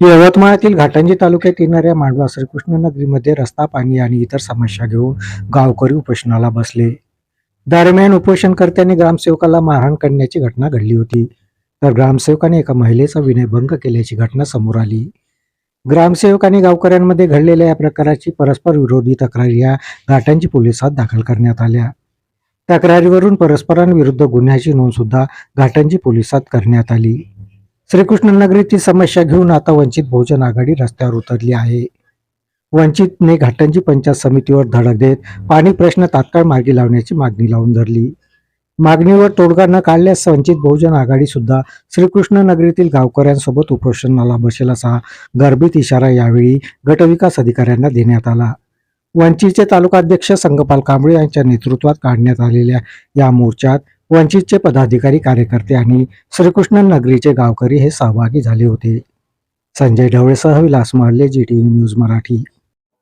यवतमाळातील घाटंजी तालुक्यात येणाऱ्या मांडवा श्रीकृष्ण नगरीमध्ये रस्ता पाणी आणि इतर समस्या घेऊन गावकरी उपोषणाला बसले. दरम्यान उपोषणकर्त्यांनी ग्रामसेवकाला मारहाण करण्याची घटना घडली होती. तर ग्रामसेवकाने एका महिलेचा विनयभंग केल्याची घटना समोर आली. ग्रामसेवकाने गावकऱ्यांमध्ये घडलेल्या या प्रकाराची परस्पर विरोधी तक्रारी या घाटांजी पोलिसात दाखल करण्यात आल्या. तक्रारीवरून परस्परांविरुद्ध गुन्ह्याची नोंद सुद्धा घाटंजी पोलिसात करण्यात आली. श्रीकृष्ण नगरीची समस्या घेऊन आता वंचित बहुजन आघाडी रस्त्यावर उतरली आहे. वंचितने घाटंजी पंचायत समितीवर धडक देत पाणी प्रश्न तात्काळ मार्गी लावण्याची मागणी लावून धरली. मागणीवर तोडगा न काढल्यास वंचित बहुजन आघाडी सुद्धा श्रीकृष्ण नगरीतील गावकऱ्यांसोबत उपोषणाला बसेल असा गर्भित इशारा यावेळी गटविकास अधिकाऱ्यांना देण्यात आला. वंचितचे तालुकाध्यक्ष संगपाल कांबळे यांच्या नेतृत्वात काढण्यात आलेल्या या मोर्चात वंचितचे पदाधिकारी कार्यकर्ते आणि श्रीकृष्ण नगरीचे गावकरी हे सहभागी झाले होते. Sanjay ढवळेसह Vilas Mahale G T news Marathi.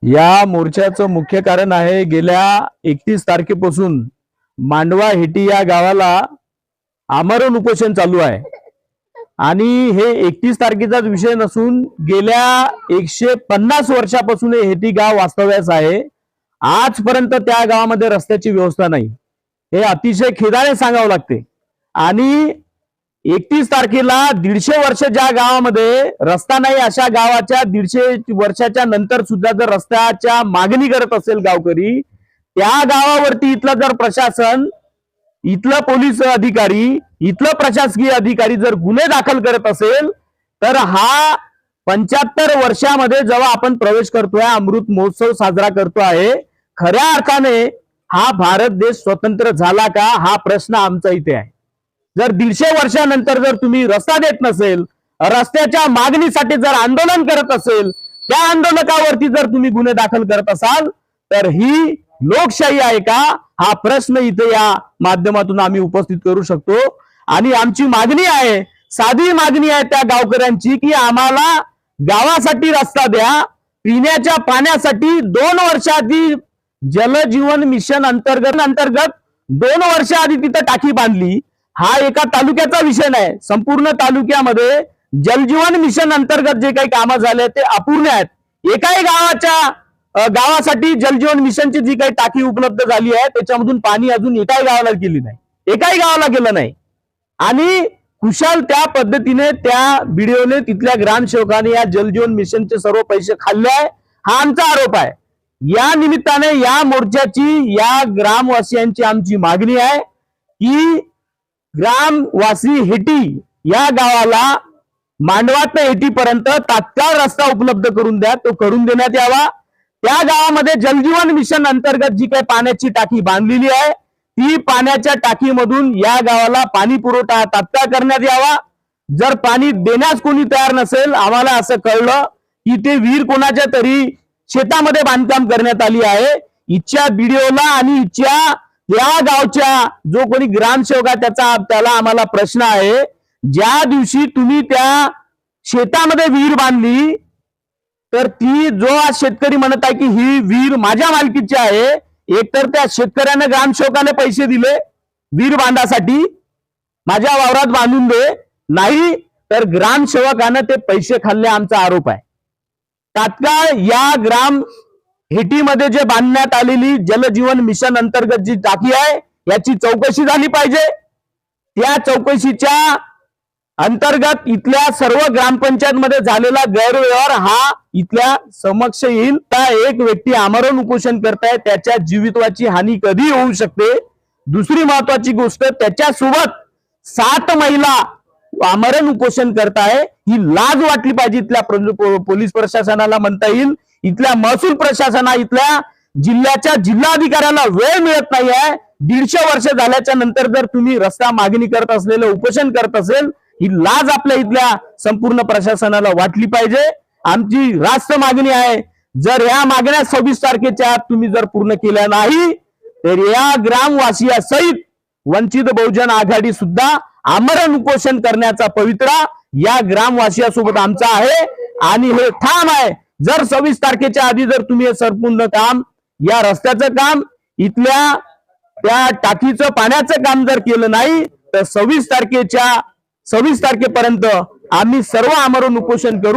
या मोर्चाचं मुख्य कारण आहे गेल्या एकतीस तारखेपासून मांडवा हेटी या गावाला आमरण उपोषण चालू आहे. आणि हे एकतीस तारखेचाच विषय नसून गेल्या एकशे पन्नास वर्षापासून हे हेटी गाव वास्तव्यास आहे. आजपर्यंत त्या गावामध्ये रस्त्याची व्यवस्था नाही. हे अतिशय खिदाने सांगावं लागते. आणि एकतीस तारखेला दीडशे वर्ष ज्या गावामध्ये रस्ता नाही अशा गावाच्या दीडशे वर्षाच्या नंतर सुद्धा जर रस्त्याच्या मागणी करत असेल गावकरी त्या गावावरती इथलं जर प्रशासन इथलं पोलीस अधिकारी इथलं प्रशासकीय अधिकारी जर गुन्हे दाखल करत असेल तर हा पंच्याहत्तर वर्षामध्ये जेव्हा आपण प्रवेश करतोय अमृत महोत्सव साजरा करतो आहे खऱ्या अर्थाने हा भारत देश स्वतंत्र झाला का? हा प्रश्न आमचा इथे आहे. जर दीडशे वर्षानंतर जर तुम्ही रस्ता देत नसेल रस्त्याच्या मागणीसाठी जर आंदोलन करत असेल त्या आंदोलकावरती जर तुम्ही गुन्हे दाखल करत असाल तर ही लोकशाही आहे का? हा प्रश्न इथे या माध्यमातून आम्ही उपस्थित करू शकतो. आणि आमची मागणी आहे साधी मागणी आहे त्या गावकऱ्यांची की आम्हाला गावासाठी रस्ता द्या पिण्याच्या पाण्यासाठी दोन वर्षाआधी जलजीवन मिशन अंतर्गत अंतर्गत दोन वर्ष आधी तिथं टाकी बांधली. हा एका तालुक्याचा विषय नाही. संपूर्ण तालुक्यामध्ये जलजीवन मिशन अंतर्गत जे काही कामं झाले ते अपूर्ण आहेत. एकाही गावाच्या गावासाठी जलजीवन मिशनची जी काही टाकी उपलब्ध झाली आहे त्याच्यामधून पाणी अजून एकाही गावाला गेली नाही. एकाही गावाला गेलं नाही. आणि कुशाल त्या पद्धतीने त्या व्हिडिओने तिथल्या ग्रामसेवकाने या जलजीवन मिशनचे सर्व पैसे खाल्ले आहे. हा आमचा आरोप आहे. या निमित्ताने या मोर्चाची या ग्रामवासियांची आमची मागणी आहे की ग्रामवासी हेटी या गावाला मांडवात हेटीपर्यंत तात्काळ रस्ता उपलब्ध करून द्या तो करून देण्यात यावा. त्या गावामध्ये जलजीवन मिशन अंतर्गत जी काही पाण्याची टाकी बांधलेली आहे ती पाण्याच्या टाकीमधून या गावाला पाणी पुरवठा तात्काळ करण्यात यावा. जर पाणी देण्यास कोणी तयार नसेल आम्हाला असं कळलं की ते विहीर कोणाच्या तरी शेतामध्ये बांधकाम करण्यात आली आहे. इच्छा बीडीओला आणि इच्छा या गावच्या जो कोणी ग्रामसेवक आहे त्याचा त्याला आम्हाला प्रश्न आहे. ज्या दिवशी तुम्ही त्या शेतामध्ये विहीर बांधली तर ती जो आज शेतकरी म्हणत आहे की ही विहीर माझ्या मालकीची आहे एकतर त्या शेतकऱ्याने ग्रामसेवकाने पैसे दिले विहीर बांधासाठी माझ्या वावरात बांधून दे. नाही तर ग्रामसेवकानं ते पैसे खाल्ले आमचा आरोप आहे. तात्काळ या ग्राम हेटीमध्ये जे बांधण्यात आलेली जलजीवन मिशन अंतर्गत जी टाकी आहे याची चौकशी झाली पाहिजे. त्या चौकशीच्या अंतर्गत इथल्या सर्व ग्रामपंचायत मध्ये झालेला गैरव्यवहार हा इथल्या समक्ष येईल. त्या एक व्यक्ती आमरण उपोषण करताय त्याच्या जीवितवाची हानी कधी होऊ शकते? दुसरी महत्वाची गोष्ट त्याच्यासोबत सात महिला आमरण उपोषण करताय ही लाज वाटली पाहिजे इथल्या पोलीस प्रशासनाला म्हणता येईल. इथल्या महसूल प्रशासना इथल्या जिल्ह्याच्या जिल्हाधिकाऱ्यांना वेळ मिळत नाही आहे. दीडशे वर्ष झाल्याच्यानंतर जर तुम्ही रस्ता मागणी करत असलेलं उपोषण करत असेल ही लाज आपल्या इथल्या संपूर्ण प्रशासनाला वाटली पाहिजे. आमची रास्त मागणी आहे जर या मागण्या सव्वीस तारखेच्या आत तुम्ही जर पूर्ण केल्या नाही तर या ग्रामवासियासहित वंचित बहुजन आघाडी सुद्धा आमरण उपोषण करण्याचा पवित्रा या ग्रामवासियासोबत आमचा आहे. आणि हे ठाम आहे. जर सव्वीस तारखेच्या आधी जर तुम्ही हे संपूर्ण काम या रस्त्याचं काम इथल्या त्या टाकीचं पाण्याचं काम जर केलं नाही तर सव्वीस तारखेच्या सव्वीस तारखेपर्यंत आम्ही सर्व आमरण उपोषण करू.